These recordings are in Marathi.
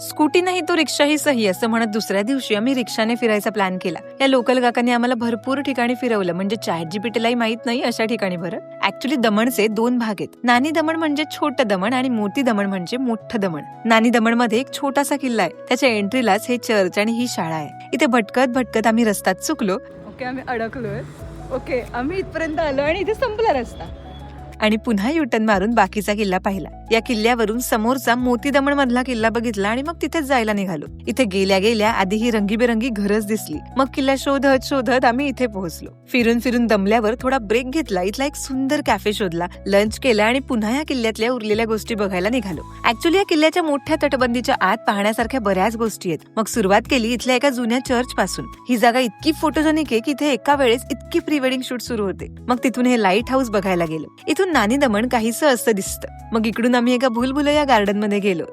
स्कूटी नाही तो रिक्षाही सही असं म्हणत दुसऱ्या दिवशी आम्ही रिक्षाने फिरायचा प्लॅन केला. या लोकल काकांनी आम्हाला भरपूर ठिकाणी फिरवलं म्हणजे चॅट जीपीटीलाही माहीत नाही अशा ठिकाणी बरं ऍक्च्युली दमणचे दोन भाग आहेत. नानी दमण म्हणजे छोटं दमण आणि मोती दमण म्हणजे मोठं दमण. नानी दमणमध्ये एक छोटासा किल्ला आहे. त्याच्या एंट्रीलाच हे चर्च आणि ही शाळा आहे. इथे भटकत भटकत आम्ही रस्त्यात चुकलो. ओके आम्ही अडकलोय. ओके आम्ही इथपर्यंत आलो आणि इथे संपला रस्ता. आणि पुन्हा युटन मारून बाकीचा किल्ला पाहिला. या किल्ल्यावरून समोरचा मोती दमण मधला किल्ला बघितला आणि मग तिथेच जायला निघालो. इथे गेल्या गेल्या आधी ही रंगीबेरंगी घरच दिसली. मग किल्ला शोधत शोधत आम्ही इथे पोहोचलो. फिरून फिरून दमल्यावर थोडा ब्रेक घेतला. इथला एक सुंदर कॅफे शोधला. लंच केला आणि पुन्हा या किल्ल्यातल्या उरलेल्या गोष्टी बघायला निघालो. ऍक्च्युली या किल्ल्याच्या मोठ्या तटबंदीच्या आत पाहण्यासारख्या बऱ्याच गोष्टी आहेत. मग सुरुवात केली इथल्या एका जुन्या चर्च पासून. ही जागा इतकी फोटोजेनिक आहे की इथे एका वेळेस इतकी प्री वेडिंग शूट सुरू होते. मग तिथून हे लाइट हाऊस बघायला गेलो. इथून नानी दमण काहीस असं दिसतं. मग इकडून आम्ही एका भूलभुलैया गार्डनमध्ये गेलो.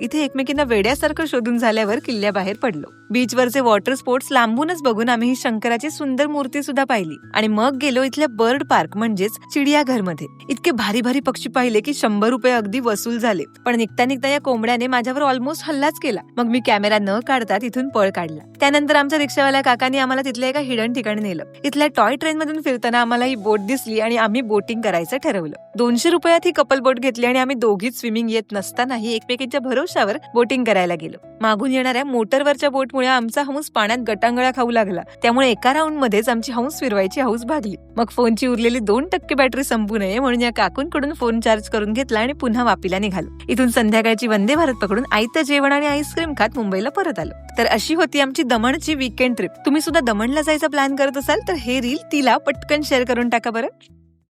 इथे एकमेकींना वेड्यासारखं शोधून झाल्यावर किल्ल्याबाहेर पडलो. बीचवरचे वॉटर स्पोर्ट्स लांबूनच बघून आम्ही ही शंकराची सुंदर मूर्ती सुद्धा पाहिली. आणि मग गेलो इथल्या बर्ड पार्क म्हणजेच चिडियाघरमध्ये इतके भारी भारी पक्षी पाहिले की शंभर रुपये अगदी वसूल झाले. पण निघता निघता या कोंबड्याने माझ्यावर ऑलमोस्ट हल्लाच केला. मग मी कॅमेरा न काढता तिथून पळ काढला. त्यानंतर आमच्या रिक्षावाल्या काकांनी आम्हाला तिथल्या एका हिडन ठिकाणी नेलं. इथल्या टॉय ट्रेन मधून फिरताना आम्हाला ही बोट दिसली आणि आम्ही बोटिंग करायचं ठरवलं. दोनशे रुपयात ही कपल बोट घेतली आणि आम्ही दोघीच स्विमिंग येत नसतानाही एकमेकींच्या भरोशावर बोटिंग करायला गेलो. मागून येणाऱ्या मोटरवरच्या बोट बोटमुळे आमचा हंस पाण्यात गटांगळा खाऊ लागला. त्यामुळे एका राऊंड मध्येच आमची हंस फिरवायची हौस भागली. मग फोनची उरलेली दोन टक्के बॅटरी संपू नये म्हणून या काकूंकडून फोन चार्ज करून घेतला आणि पुन्हा वापीला निघालो. इथून संध्याकाळची वंदे भारत पकडून आयतं जेवण आणि आईस्क्रीम खात मुंबईला परत आलो. तर अशी होती आमची दमणची वीकेंड ट्रिप तुम्ही सुद्धा दमणला जायचा प्लॅन करत असाल तर हे रील तिला पटकन शेअर करून टाका बरं.